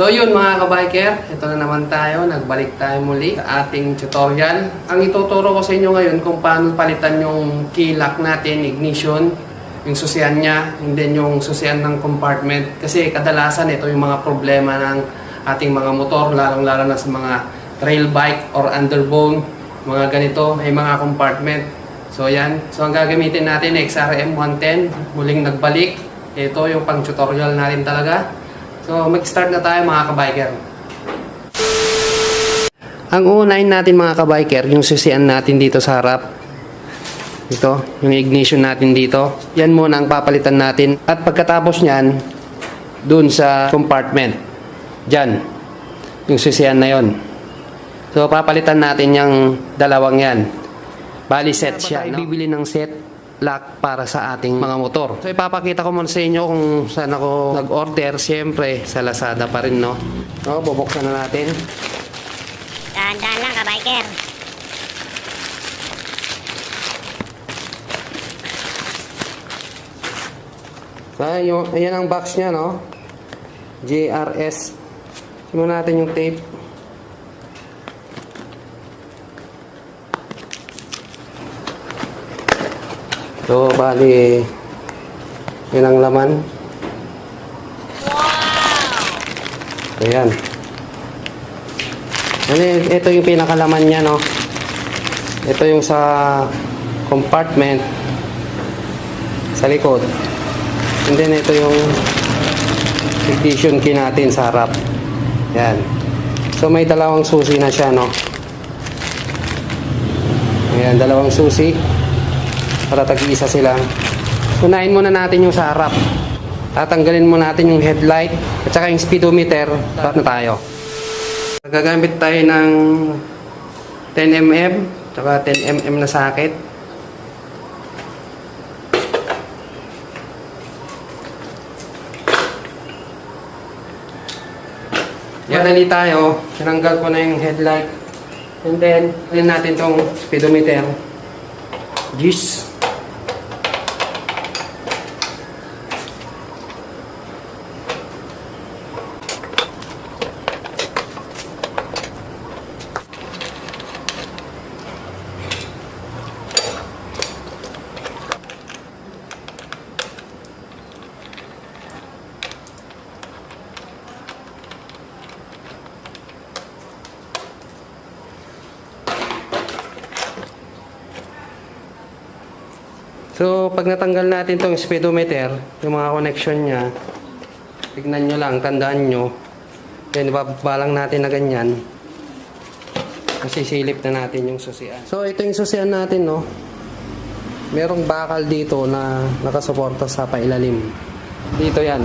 So yun mga kabiker, ito na naman tayo, nagbalik tayo muli sa ating tutorial. Ang ituturo ko sa inyo ngayon kung paano palitan yung lock natin, ignition, yung susian niya, hindi yung susian ng compartment. Kasi kadalasan ito yung mga problema ng ating mga motor, lalong-lalo na sa mga trail bike or underbone, mga ganito, may mga compartment. So yan, so ang gagamitin natin XRM 110, muling nagbalik. Ito yung pang tutorial natin talaga. So, mag-start na tayo mga kabiker. Ang uunahin natin mga kabiker, yung susian natin dito sa harap. Ito, yung ignition natin dito. Yan muna ang papalitan natin. At pagkatapos nyan, dun sa compartment. Dyan. Yung susian na yon. So, papalitan natin yung dalawang yan. Bali set siya. No? Bibili ng set lock para sa ating mga motor. So ipapakita ko muna sa inyo kung saan ako nag-order. Siyempre, sa Lazada pa rin, no? No, bubuksan na natin. Dahan-dahan lang ka, biker. So, yung, ayan ang box niya, no? JRS. Simulan natin yung tape. So, bali, yun ang laman. Ayan. Ano, ito yung pinakalaman niya, no? Ito yung sa compartment sa likod. And then ito yung ignition key natin sa harap. Yan. So may dalawang susi na siya, no? Ayan, dalawang susi. Para tag-isa sila. Unahin muna natin yung sa harap. Tatanggalin muna natin yung headlight at saka yung speedometer. Start na tayo. Gagamit tayo ng 10mm saka 10mm na socket. Yan, dali tayo. Tinanggal ko na yung headlight. And then, alin natin tong speedometer. Gis. So, pag natanggal natin tong speedometer, yung mga connection niya, tignan nyo lang, tandaan nyo. Then, babalang natin na ganyan. Kasi silip na natin yung susian. So, ito yung susian natin, no? Merong bakal dito na nakasuporta sa pailalim. Dito yan.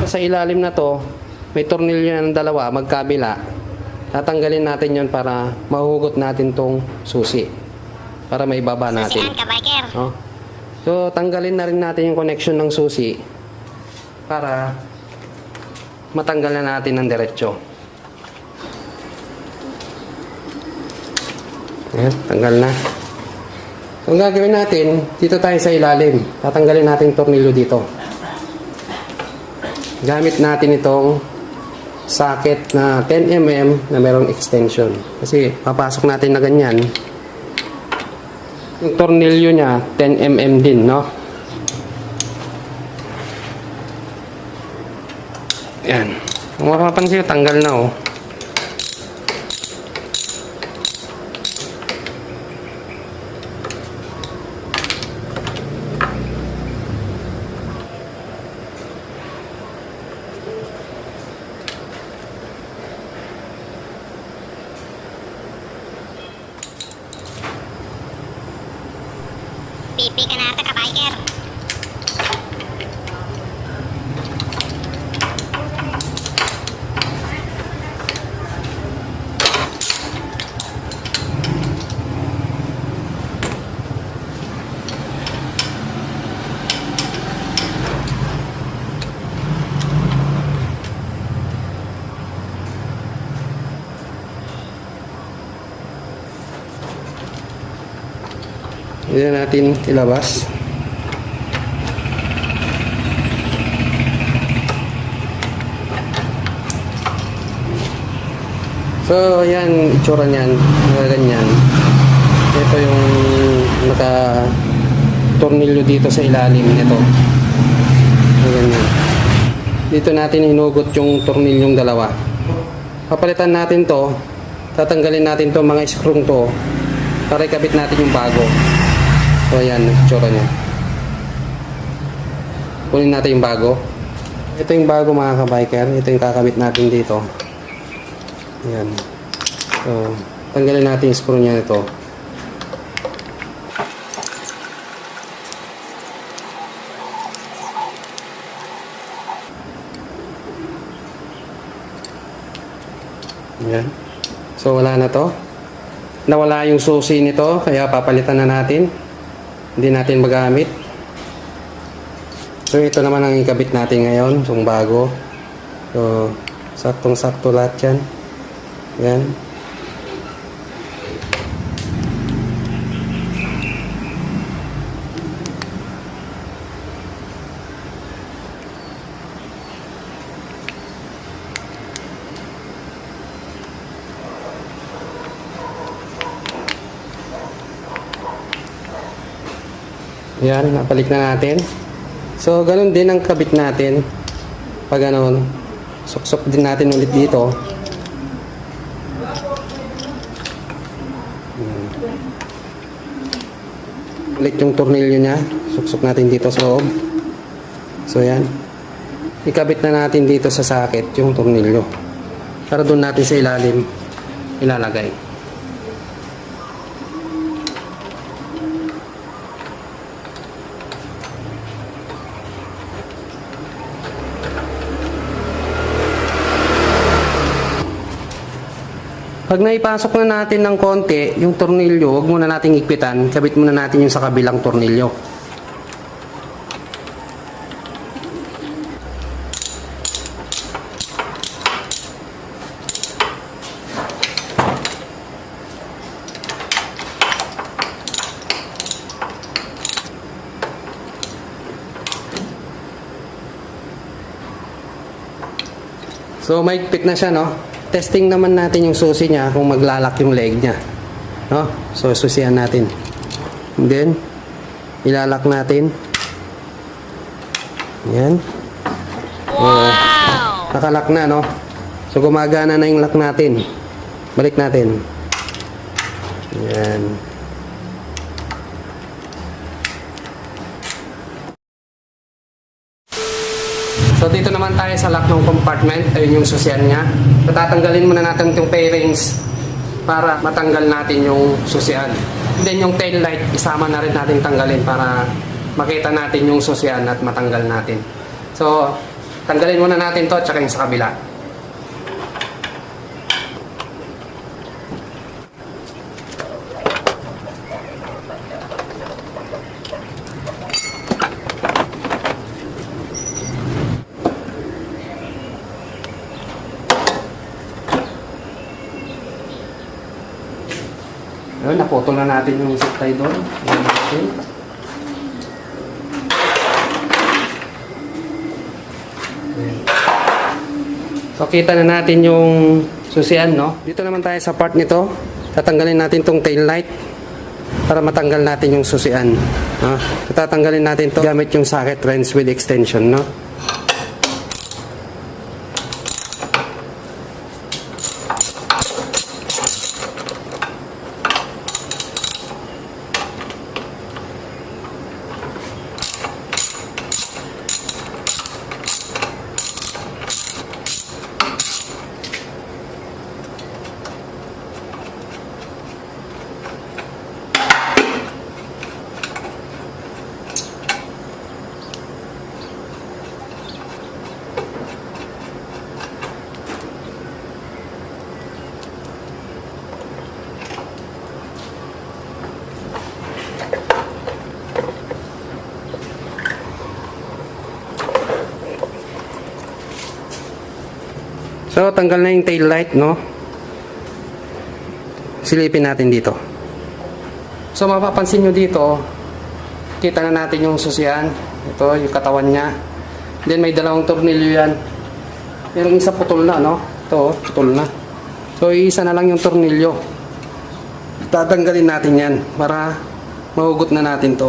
So, sa ilalim na to, may tornilyo na ng dalawa, magkabila. Tatanggalin natin yon para mahugot natin tong susi. Para may baba natin. Susian ka, biker. No? So, tanggalin na rin natin yung connection ng susi para matanggal na natin ng diretsyo. Ayan, tanggal na. So, ang gagawin natin, dito tayo sa ilalim. Tatanggalin natin tornilyo dito. Gamit natin itong socket na 10mm na merong extension. Kasi papasok natin na ganyan. Yung tornilyo niya, 10mm din, no? Yan. Kung makapansin, tanggal na, oh. Pipi ka na ata ka, biker. Hindi na natin ilabas. So, yan, itsura niyan. Mga ganyan. Ito yung naka tornilyo dito sa ilalim nito. Ganyan. Dito natin hinugot yung tornilyong dalawa. Papalitan natin to. Tatanggalin natin to mga screw to para ikabit natin yung bago. So, ayan, itsura niya. Kunin natin yung bago. Ito yung bago mga kabiker. Ito yung kakabit natin dito. Ayan. So, tanggalin natin yung screw niya nito. Ayan. So, wala na to. Nawala yung susi nito, kaya papalitan na natin. Hindi natin magamit. So, ito naman ang ikabit natin ngayon, yung bago. So, saktong-sakto lahat yan. Yan. Yan, napalik na natin. So, ganun din ang kabit natin. Pag ganun, suksok din natin ulit dito. Yan. Ulit yung tornilyo niya. Suksok natin dito sa loob. So, yan. Ikabit na natin dito sa socket yung tornilyo. Para doon natin sa ilalim ilalagay. Pag naipasok na natin ng konti, yung tornilyo, huwag muna nating ikpitan. Kabit muna natin yung sa kabilang tornilyo. So, maigpit na siya, no? Testing naman natin yung susi niya kung maglalak yung leg niya. No? So, susihan natin. And then, ilalak natin. Yan. Wow! nakalak na, no? So, gumagana na yung lock natin. Balik natin. Yan. So dito naman tayo sa lock ng compartment, ayun yung susian niya. So tatanggalin muna natin itong pairings para matanggal natin yung susian. Then yung tail light, isama na rin natin tanggalin para makita natin yung susian at matanggal natin. So tanggalin muna natin to at saka yung sa kabila. Na natin yung tie doon. Ayan natin. Ayan. So, kita na natin yung susian, no? Dito naman tayo sa part nito. Tatanggalin natin tong tail light para matanggal natin yung susian. No? So, tatanggalin natin to gamit yung socket wrench with extension, no? So, tanggal na yung tail light, no? Silipin natin dito. So, mapapansin nyo dito, kita na natin yung susian. Ito, yung katawan niya. Then, may dalawang tornilyo yan. Yung isa putol na, no? Ito, putol na. So, isa na lang yung tornilyo. Tatanggalin natin yan para mahugot na natin to.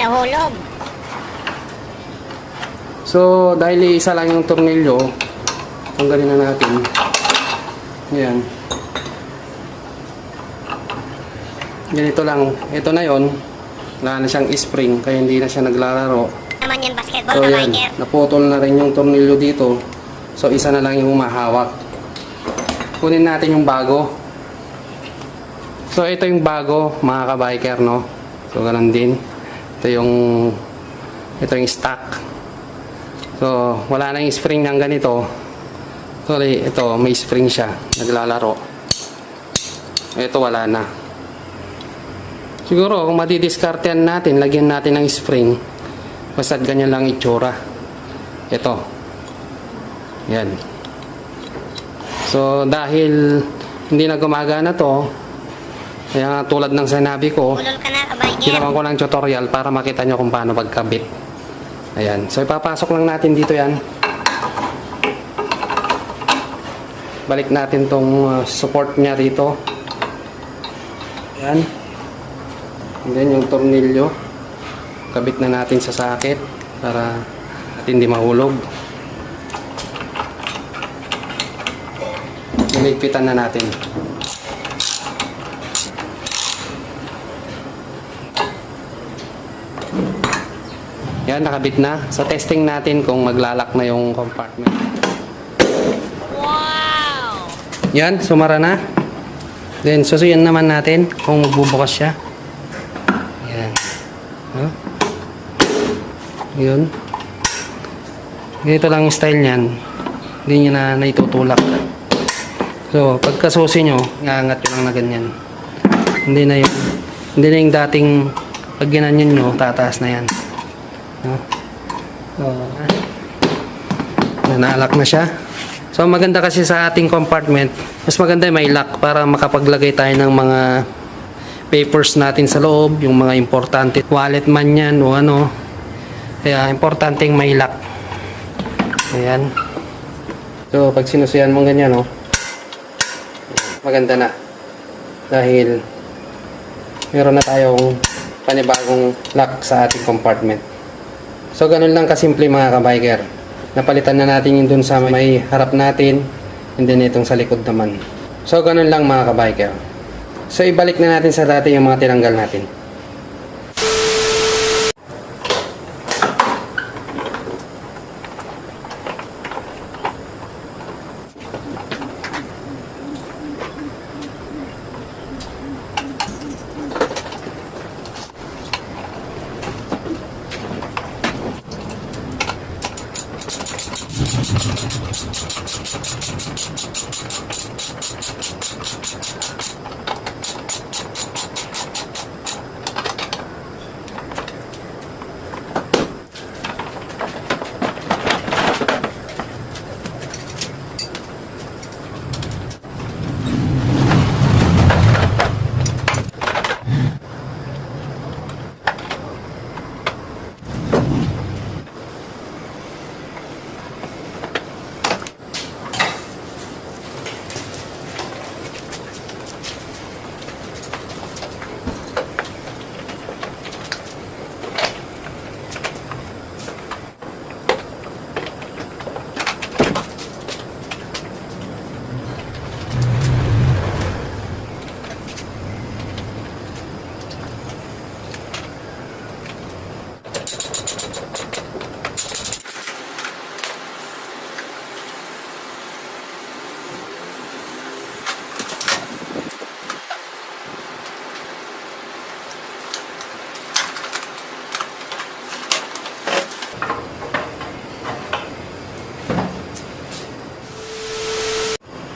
Nahulog. So, dahil isa lang yung tornilyo, tanggalin na natin. Yan. Ganito lang. Ito na yon. Wala na siyang spring, kaya hindi na siya naglalaro. Naman yan basketball So yan, biker. naputol na rin yung tornilyo dito. So isa na lang yung humahawak. Kunin natin yung bago. So ito yung bago, mga ka-biker, no? So ganun din. Ito yung ito yung stock. So wala na yung spring ng ganito. Sorry, ito may spring siya, naglalaro. Ito wala na. Siguro kung madidiskartean natin, lagyan natin ng spring. Basta't ganyan lang itsura. Ito. Yan. So, dahil hindi na gumagana to, kaya tulad ng sinabi ko, Ulol ka na ko ng tutorial para makita nyo kung paano magkabit. Ayan. So, ipapasok lang natin dito yan. Balik natin tong uh, support niya rito. Ayan. And then yung tornilyo. Kabit na natin sa socket para at hindi mahulog. Iligpitan na natin. Yan, nakabit na. Sa testing natin kung maglalak na yung compartment. Wow! Yan, sumara na. Then, susuyan naman natin kung magbubukas siya. Yan. Huh? Yun. Ganito lang yung style niyan. Hindi niya na naitutulak. So, pagkasusi nyo, nyo lang na ganyan. Hindi na yung, hindi na yung dating pag ginanyan nyo, tataas na yan. No? So, ah. nalak na siya. So maganda kasi sa ating compartment, mas maganda may lock para makapaglagay tayo ng mga papers natin sa loob, yung mga importante, wallet man yan o ano. Kaya importanteng may lock. Ayan. So pag sinusuyan mo ganyan, oh, maganda na. Dahil meron na tayong panibagong lock sa ating compartment. So ganun lang kasimple mga kabiker. Napalitan na natin yung dun sa may harap natin and then itong sa likod naman. So ganun lang mga kabiker. So ibalik na natin sa dati yung mga tinanggal natin.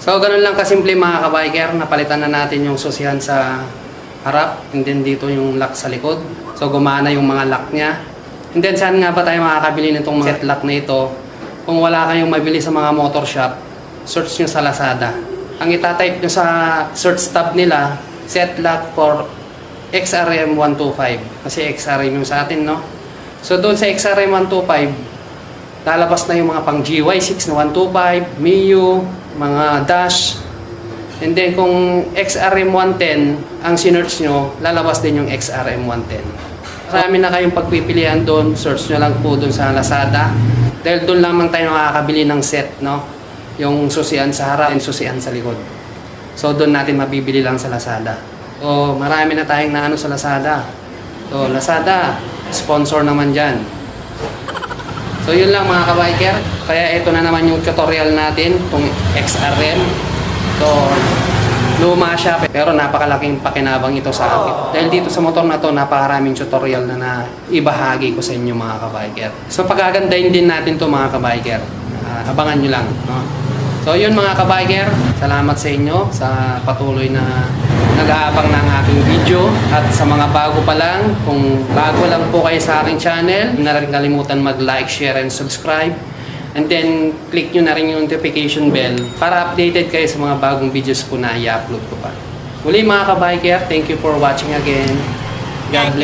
So, ganun lang kasimple mga kabiker. Napalitan na natin yung susihan sa harap. And then dito yung lock sa likod. So, gumana yung mga lock niya. And then, saan nga ba tayo makakabili nitong mga set lock na ito? Kung wala kayong mabili sa mga motor shop, search nyo sa Lazada. Ang itatype nyo sa search tab nila, set lock for XRM125. Kasi XRM yung sa atin, no? So, doon sa XRM125, lalabas na yung mga pang GY6 na 125, MIU, mga Dash. And then, kung XRM110 ang sinearch nyo, lalabas din yung XRM110. Marami na kayong pagpipilian doon. Search nyo lang po doon sa Lazada. Dahil doon lamang tayo makakabili ng set, no? Yung susian sa harap and susian sa likod. So, doon natin mabibili lang sa Lazada. So, marami na tayong naano sa Lazada. So, Lazada, sponsor naman dyan. So, yun lang mga kabiker. Kaya ito na naman yung tutorial natin, kung XRM. So, luma siya, pero napakalaking pakinabang ito sa akin. Dahil dito sa motor na to, napakaraming tutorial na na ibahagi ko sa inyo mga kabiker. So, pagagandahin din natin to mga kabiker. Ah, abangan nyo lang. No? So, yun mga kabiker. Salamat sa inyo sa patuloy na nag-aabang ng aking video. At sa mga bago pa lang, kung bago lang po kayo sa aking channel, na rin kalimutan mag-like, share, and subscribe. And then, click nyo na rin yung notification bell para updated kayo sa mga bagong videos ko na i-upload ko pa. Muli mga kabiker, thank you for watching again. God bless.